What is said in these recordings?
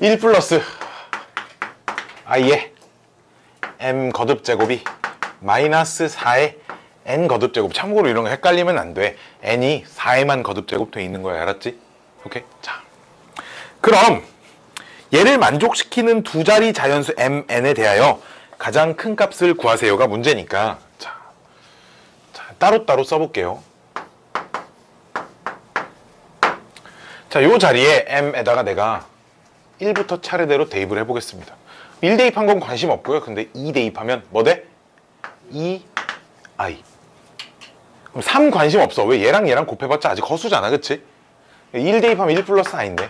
1 플러스. i의 m 거듭 제곱이 마이너스 4의 n 거듭 제곱. 참고로 이런 거 헷갈리면 안돼. N이 4에만 거듭 제곱 돼 있는 거야. 알았지? 오케이. 자. 그럼 얘를 만족시키는 두 자리 자연수 mn에 대하여 가장 큰 값을 구하세요가 문제니까. 자, 자 따로따로 써볼게요. 자, 요 자리에 m에다가 내가 1부터 차례대로 대입을 해보겠습니다. 1 대입한 건 관심 없고요. 근데 2 대입하면 뭐 돼? 2i. 그럼 3 관심 없어. 왜 얘랑 얘랑 곱해봤자 아직 허수잖아. 그치? 1 대입하면 1 플러스 i인데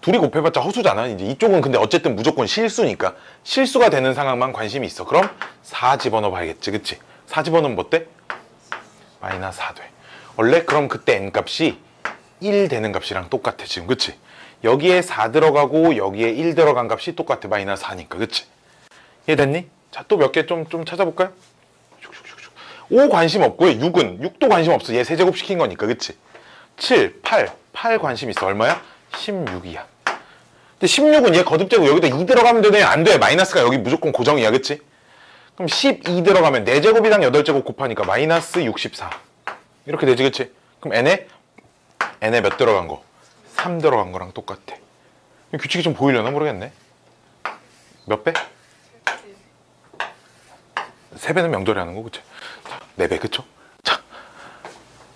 둘이 곱해봤자 허수잖아. 이제 이쪽은 근데 어쨌든 무조건 실수니까 실수가 되는 상황만 관심이 있어. 그럼 4 집어넣어 봐야겠지. 그치? 4 집어넣으면 뭐 돼? 마이너스 4 돼. 원래 그럼 그때 n 값이 1 되는 값이랑 똑같아 지금 그치? 여기에 4 들어가고 여기에 1 들어간 값이 똑같아 마이너스 4니까 그치? 이해됐니? 자 또 몇 개 좀 좀 찾아볼까요? 5 관심 없고요 6은 6도 관심 없어 얘 세제곱 시킨 거니까 그치? 7, 8, 8 관심 있어 얼마야? 16이야 근데 16은 얘 거듭되고 여기다 2 들어가면 되네 안돼 마이너스가 여기 무조건 고정이야 그치? 그럼 12 들어가면 4제곱이랑 8제곱 곱하니까 마이너스 64 이렇게 되지 그치? 그럼 n에 n에 몇 들어간 거? 3 들어간 거랑 똑같아. 이 규칙이 좀 보이려나 모르겠네. 몇 배? 3배는 명절에 하는 거 그치? 자, 4배 그쵸? 자,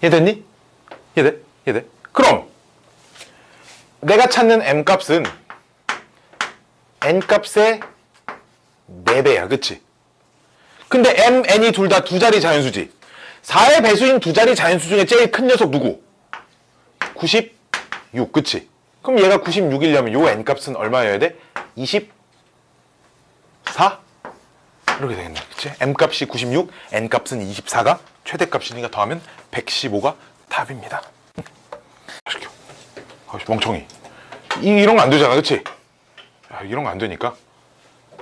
이해됐니? 이해돼? 이해돼? 그럼 내가 찾는 m 값은 n 값의 4배야 그치? 근데 m, n이 둘 다 두 자리 자연수지 4의 배수인 두 자리 자연수 중에 제일 큰 녀석 누구? 96 그치? 그럼 얘가 96이려면 요 n값은 얼마여야 돼? 24? 이렇게 되겠네 그치? m값이 96, n값은 24가 최대값이니까 더하면 115가 답입니다 아이씨, 멍청이 이, 이 런 거 안 되잖아 그치? 야, 이런 거 안 되니까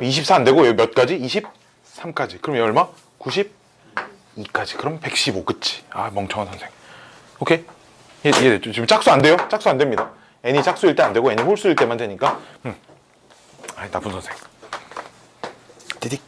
24 안 되고 몇 가지? 23까지 그럼 얘 얼마? 92까지 그럼 115 그치? 아 멍청한 선생 오케이? 예, 예, 지금 짝수 안 돼요? 짝수 안 됩니다. n이 짝수일 때 안 되고 n이 홀수일 때만 되니까. 음. 아이 나쁜 선생. 디딕.